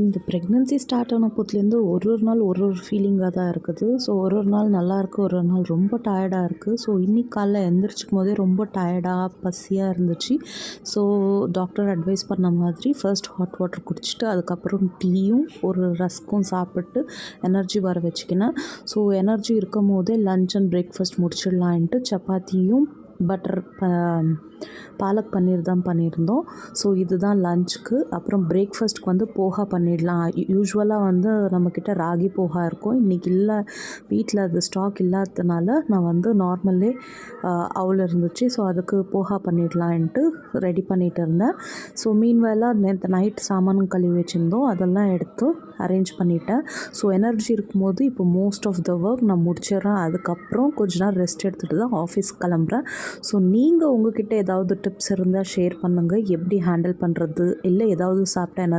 இந்த pregnancy start ஆன போதுலேருந்து ஒரு ஒரு நாள் ஒரு ஒரு ஃபீலிங்காக தான் இருக்குது. ஸோ ஒரு ஒரு நாள் நல்லா இருக்குது ஒரு ஒரு நாள் ரொம்ப டயர்டாக இருக்குது ஸோ இன்னைக்கு காலைல எழுந்திரிச்சிக்கும் போதே ரொம்ப டயர்டாக பசியாக இருந்துச்சு. ஸோ டாக்டர் அட்வைஸ் பண்ண மாதிரி ஃபர்ஸ்ட் ஹாட் வாட்டர் குடிச்சிட்டு அதுக்கப்புறம் டீயும் ஒரு ரஸ்க்கும் சாப்பிட்டு எனர்ஜி வர வச்சுக்கினேன். ஸோ எனர்ஜி இருக்கும் போதே லஞ்ச் அண்ட் பிரேக்ஃபாஸ்ட் முடிச்சிடலான்ட்டு சப்பாத்தியும் பட்டர் பாலக் பன்னீர் தான் பண்ணியிருந்தோம். ஸோ இதுதான் லஞ்சுக்கு அப்புறம் பிரேக்ஃபாஸ்ட்க்கு வந்து போகா பண்ணிடலாம். யூஸ்வலாக வந்து நம்மக்கிட்ட ராகி போகா இருக்கும். இன்றைக்கி இல்லை வீட்டில் அது ஸ்டாக் இல்லாததுனால நான் வந்து நார்மல்லே அவுல் இருந்துச்சு. ஸோ அதுக்கு போகா பண்ணிடலான்ட்டு ரெடி பண்ணிகிட்டு இருந்தேன். ஸோ மீன் வேலை நேற்று நைட் சாமானும் கழுவி வச்சுருந்தோம். அதெல்லாம் எடுத்து அரேஞ்ச் பண்ணிட்டேன். ஸோ எனர்ஜி இருக்கும்போது இப்போ மோஸ்ட் ஆஃப் த ஒர்க் நான் முடிச்சிடுறேன். அதுக்கப்புறம் கொஞ்ச நேரம் ரெஸ்ட் எடுத்துகிட்டு தான் ஆஃபீஸ் கிளம்புறேன். ஸோ நீங்கள் உங்ககிட்ட ஏதாவது டிப்ஸ் இருந்தால் ஷேர் பண்ணுங்கள் எப்படி ஹேண்டில் பண்ணுறது இல்லை ஏதாவது சாப்பிட்டா என்ன